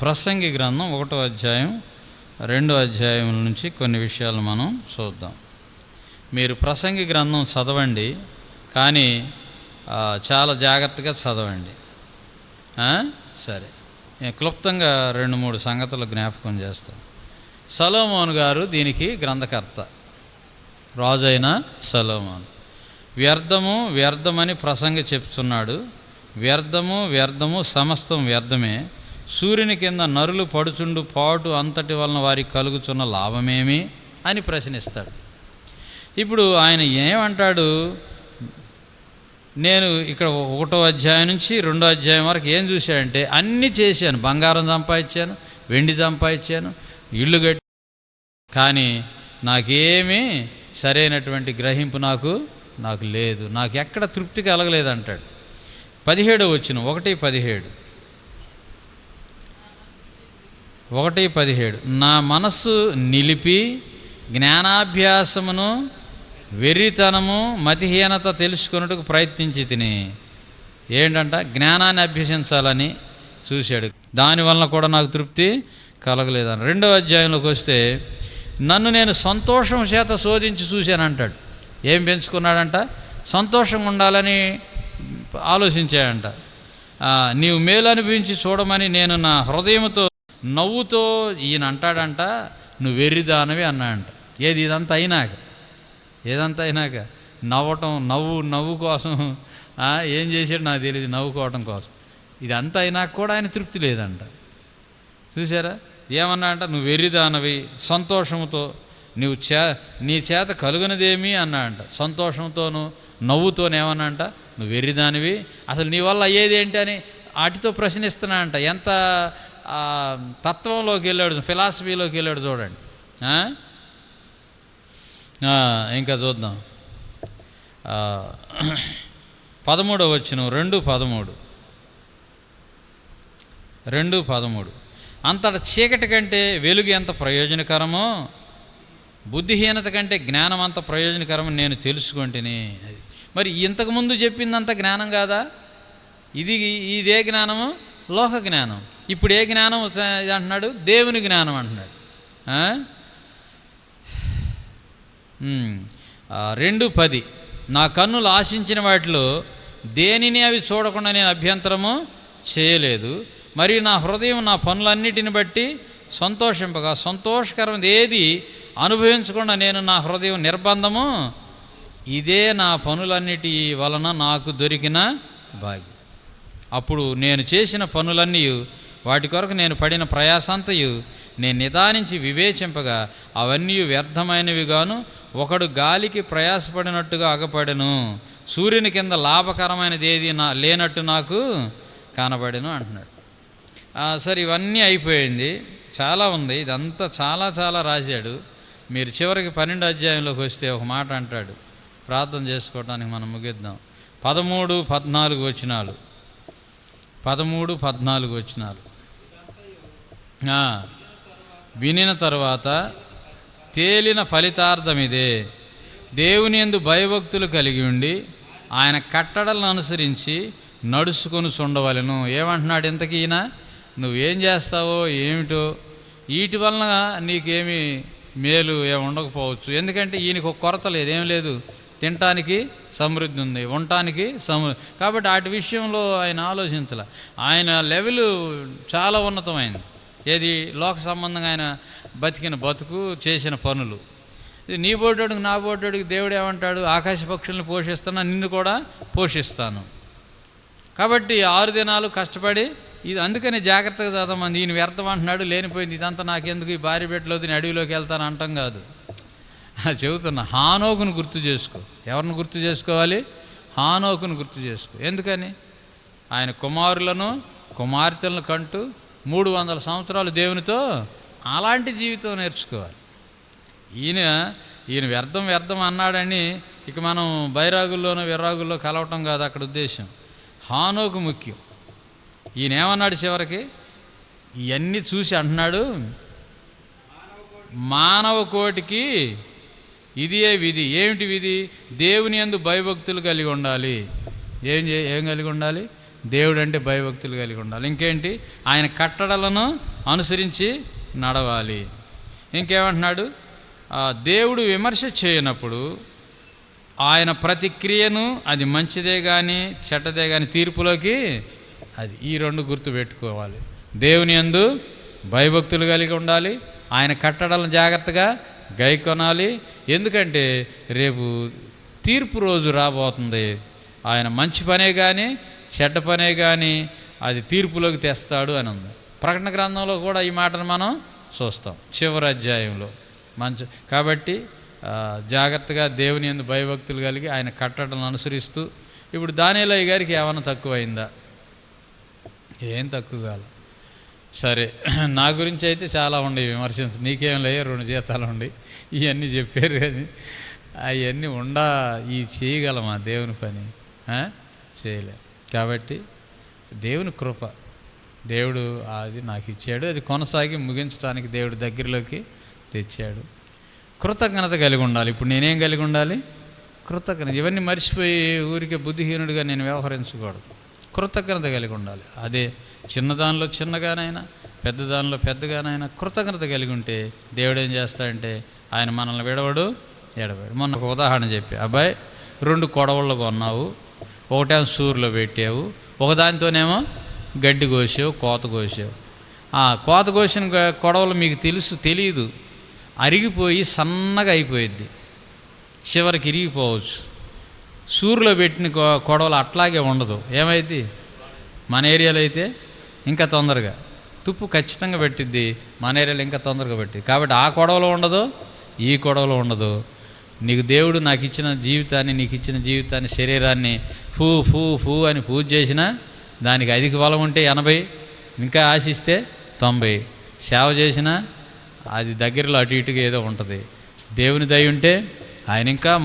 ప్రసంగి గ్రంథం ఒకటో అధ్యాయం రెండో అధ్యాయం నుంచి కొన్ని విషయాలు మనం చూద్దాం. మీరు ప్రసంగి గ్రంథం చదవండి కానీ చాలా జాగ్రత్తగా చదవండి. సరే. నేను క్లుప్తంగా రెండు మూడు సంగతులు జ్ఞాపకం చేస్తాను. సలోమోన్ గారు దీనికి గ్రంథకర్త. రాజైన సలోమోన్. వ్యర్థము వ్యర్థమని ప్రసంగి చెప్తున్నాడు. వ్యర్థము వ్యర్థము సమస్తం వ్యర్థమే. సూర్యుని కింద నరులు పడుచుండు పాటు అంతటి వలన వారికి కలుగుతున్న లాభమేమి? అని ప్రశ్నిస్తాడు. ఇప్పుడు ఆయన ఏమంటాడు? నేను ఇక్కడ ఒకటో అధ్యాయం నుంచి రెండో అధ్యాయం వరకు ఏం చూశాడంటే అన్నీ చేశాను. బంగారం సంపాదించాను వెండి సంపాదించాను ఇల్లు కట్టి కానీ నాకేమీ సరైనటువంటి గ్రహింపు నాకు నాకు లేదు. నాకు ఎక్కడ తృప్తి కలగలేదు అంటాడు పదిహేడు వచ్చిన ఒకటి పదిహేడు. ఒకటి పదిహేడు. నా మనస్సు నిలిపి జ్ఞానాభ్యాసమును వెర్రితనము మతిహీనత తెలుసుకొనుటకు ప్రయత్నించి తిని. ఏంటంట? జ్ఞానాన్ని అభ్యసించాలని చూశాడు. దానివల్ల కూడా నాకు తృప్తి కలగలేదని. రెండవ అధ్యాయంలోకి వస్తే నన్ను నేను సంతోషం చేత శోధించి చూశానంటాడు ఏం పెంచుకున్నాడంట? సంతోషంగా ఉండాలని ఆలోచించాడంట. నీవు మేలు అనిపించి చూడమని నేను నా హృదయంతో నవ్వుతో ఈయన అంటాడంట నువ్వు వెర్రిదానవి అన్నాడంట. ఏది ఇదంతా అయినాక? ఏదంతా అయినాక? నవ్వటం నవ్వు నవ్వు కోసం. ఏం చేశాడు నాకు తెలియదు నవ్వుకోవటం కోసం. ఇదంతా అయినాక కూడా ఆయన తృప్తి లేదంట. చూసారా ఏమన్నా అంట నువ్వు వెర్రిదానవి సంతోషంతో నువ్వు చే నీ చేత కలుగునదేమీ అన్నా అంట సంతోషంతోను నవ్వుతోనే ఏమన్నా అంట నువ్వు వెర్రిదానివి అసలు నీ వల్ల అయ్యేది ఏంటి అని వాటితో ప్రశ్నిస్తున్నా అంట ఎంత తత్వంలోకి వెళ్ళాడు ఫిలాసఫీలోకి వెళ్ళాడు చూడండి. ఇంకా చూద్దాం. పదమూడో పదమూడవ వచ్చిన రెండు పదమూడు. రెండు పదమూడు. అంతట చీకటి కంటే వెలుగు ఎంత ప్రయోజనకరమో బుద్ధిహీనత కంటే జ్ఞానం అంత ప్రయోజనకరమో నేను తెలుసుకుంటేనే అది. మరి ఇంతకుముందు చెప్పిందంత జ్ఞానం కాదా? ఇది ఇదే జ్ఞానము? లోక జ్ఞానం. ఇప్పుడు ఏ జ్ఞానం అంటున్నాడు? దేవుని జ్ఞానం అంటున్నాడు. రెండు పది. నా కన్నులు ఆశించిన వాటిలో దేనిని అవి చూడకుండా నేను అభ్యంతరము చేయలేదు. మరియు నా హృదయం నా పనులన్నిటిని బట్టి సంతోషింపగా సంతోషకరం ఏది అనుభవించకుండా నేను నా హృదయం నిర్బంధము ఇదే నా పనులన్నిటి వలన నాకు దొరికిన భాగ్యం. అప్పుడు నేను చేసిన పనులన్నీ వాటి కొరకు నేను పడిన ప్రయాసంతయు నేను నిదానించి వివేచింపగా అవన్నీ వ్యర్థమైనవిగాను ఒకడు గాలికి ప్రయాసపడినట్టుగా అగపడెను సూర్యుని కింద లాభకరమైనది ఏది నా లేనట్టు నాకు కనబడెను అంటున్నాడు. సరే ఇవన్నీ అయిపోయింది. చాలా ఉంది. ఇదంతా చాలా చాలా రాశాడు. మీరు చివరికి పన్నెండు అధ్యాయంలోకి వస్తే ఒక మాట అంటాడు. ప్రార్థన చేసుకోవడానికి మనం ముగిద్దాం. పదమూడు పద్నాలుగు వచ్చినాలు పదమూడు పద్నాలుగు వచ్చినాలు వినిన తర్వాత తేలిన ఫలితార్థం ఇదే దేవుని ఎందు భయభక్తులు కలిగి ఉండి ఆయన కట్టడలను అనుసరించి నడుచుకొని చూడవలను ఏమంటున్నాడు ఇంతకీ ఈయన? నువ్వేం చేస్తావో ఏమిటో? వీటి వలన నీకేమి మేలు ఏమి ఉండకపోవచ్చు. ఎందుకంటే ఈయనకు ఒక కొరత లేదు ఏం లేదు. తినటానికి సమృద్ధి ఉంది ఉండటానికి సమృద్ధి కాబట్టి వాటి విషయంలో ఆయన ఆలోచించాల. ఆయన లెవెల్ చాలా ఉన్నతమైంది. ఏది? లోక సంబంధంగా ఆయన బతికిన బతుకు చేసిన పనులు. ఇది నీ బోటోడికి నా బోటోడికి దేవుడు ఏమంటాడు? ఆకాశ పక్షులను పోషిస్తున్నా నిన్ను కూడా పోషిస్తాను. కాబట్టి ఆరు దినాలు కష్టపడి ఇది అందుకని జాగ్రత్తగా చదవమంది ఈయన వ్యర్థం అంటున్నాడు లేనిపోయింది ఇదంతా నాకెందుకు? ఈ భార్య పెట్టలో దీని అడవిలోకి వెళ్తాను అంటాం కాదు. చెబుతున్నా హానోకును గుర్తు చేసుకో. ఎవరిని గుర్తు చేసుకోవాలి? హానోకును గుర్తు చేసుకో. ఎందుకని? ఆయన కుమారులను కుమార్తెలను కంటూ మూడు వందల సంవత్సరాలు దేవునితో అలాంటి జీవితం నేర్చుకోవాలి. ఈయన ఈయన వ్యర్థం వ్యర్థం అన్నాడని ఇక మనం బైరాగుల్లోనో విర్రాగుల్లో కలవటం కాదు అక్కడ ఉద్దేశం. హానోకు ముఖ్యం. ఈయన ఏమన్నాడు చివరికి? ఇవన్నీ చూసి అంటున్నాడు మానవ కోటికి ఇదియే విధి? ఏమిటి విధి? దేవుని యందు భయభక్తులు కలిగి ఉండాలి. ఏం చే ఏం కలిగి ఉండాలి? దేవుడు అంటే భయభక్తులు కలిగి ఉండాలి. ఇంకేంటి? ఆయన కట్టడలను అనుసరించి నడవాలి. ఇంకేమంటున్నాడు? దేవుడు విమర్శ చేయనప్పుడు ఆయన ప్రతిక్రియను అది మంచిదే కానీ చెడ్డదే కానీ తీర్పులోకి అది ఈ రెండు గుర్తు పెట్టుకోవాలి. దేవుని యందు భయభక్తులు కలిగి ఉండాలి. ఆయన కట్టడాలను జాగ్రత్తగా గైకొనాలి. ఎందుకంటే రేపు తీర్పు రోజు రాబోతుంది. ఆయన మంచి పనే కానీ చెడ్డ పనే కానీ అది తీర్పులోకి తెస్తాడు అని ఉంది. ప్రకటన గ్రంథంలో కూడా ఈ మాటను మనం చూస్తాం. చివరి అధ్యాయంలో మంచి కాబట్టి జాగ్రత్తగా దేవుని ఎందు భయభక్తులు కలిగి ఆయన కట్టడం అనుసరిస్తూ ఇప్పుడు దానిలయ్య గారికి ఏమైనా తక్కువైందా? ఏం తక్కువ కాదు. సరే నా గురించి అయితే చాలా ఉండే విమర్శించు నీకేం లేవు రెండు జీతాలు ఉండి ఇవన్నీ చెప్పారు కానీ అవన్నీ ఉండా ఈ చేయగలమా దేవుని పని? చేయలేము కాబట్టి దేవుని కృప దేవుడు అది నాకు ఇచ్చాడు. అది కొనసాగి ముగించడానికి దేవుడు దగ్గరలోకి తెచ్చాడు. కృతజ్ఞత కలిగి ఉండాలి. ఇప్పుడు నేనేం కలిగి ఉండాలి? కృతజ్ఞత. ఇవన్నీ మర్చిపోయి ఊరికే బుద్ధిహీనుడిగా నేను వ్యవహరించకూడదు. కృతజ్ఞత కలిగి ఉండాలి. అదే చిన్నదానిలో చిన్నగానైనా పెద్దదానిలో పెద్దగానైనా కృతజ్ఞత కలిగి ఉంటే దేవుడు ఏం చేస్తాడంటే ఆయన మనల్ని విడవడు ఎడవాడు మొన్న ఒక ఉదాహరణ చెప్పి అబ్బాయి రెండు కొడవళ్ళు కొన్నావు ఒకటేమో సూర్యులో పెట్టావు ఒకదానితోనేమో గడ్డి కోసావు కోత కోసావు. ఆ కోత కోసిన కొడవలు మీకు తెలుసు తెలియదు అరిగిపోయి సన్నగా అయిపోయిద్ది. చివరికి ఇరిగిపోవచ్చు. సూర్యులో పెట్టిన కొడవలు అట్లాగే ఉండదు. ఏమైంది మన ఏరియాలో అయితే ఇంకా తొందరగా. తుప్పు ఖచ్చితంగా పెట్టిద్ది. మన ఏరియాలో ఇంకా తొందరగా పెట్టింది కాబట్టి ఆ కొడవలో ఉండదు ఈ కొడవలో ఉండదు. నీకు దేవుడు నాకు ఇచ్చిన జీవితాన్ని నీకు ఇచ్చిన జీవితాన్ని శరీరాన్ని ఫూ ఫూ ఫూ అని పూజ చేసినా దానికి అధిక బలం ఉంటే ఎనభై ఇంకా ఆశిస్తే తొంభై. సేవ చేసినా అది దగ్గరలో అటు ఇటుగా ఏదో ఉంటుంది. దేవుని దయ ఉంటే ఆయన ఇంకా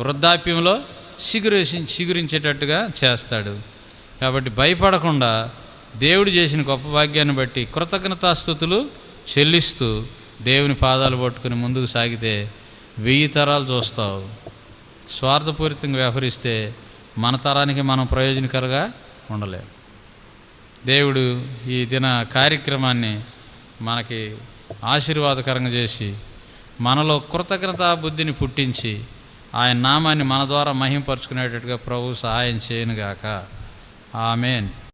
వృద్ధాప్యంలో సిగురేసి శిగురించేటట్టుగా చేస్తాడు. కాబట్టి భయపడకుండా దేవుడు చేసిన గొప్ప భాగ్యాన్ని బట్టి కృతజ్ఞతాస్థుతులు చెల్లిస్తూ దేవుని పాదాలు పట్టుకుని ముందుకు సాగితే వెయ్యి తరాలు చూస్తావు. స్వార్థపూరితంగా వ్యవహరిస్తే మన తరానికి మనం ప్రయోజనకరంగా ఉండలేము దేవుడు ఈ దిన కార్యక్రమాన్ని మనకి ఆశీర్వాదకరంగా చేసి మనలో కృతజ్ఞతా బుద్ధిని పుట్టించి ఆయన నామాన్ని మన ద్వారా మహింపరుచుకునేటట్టుగా ప్రభు సహాయం చేయనుగాక. ఆమెన్.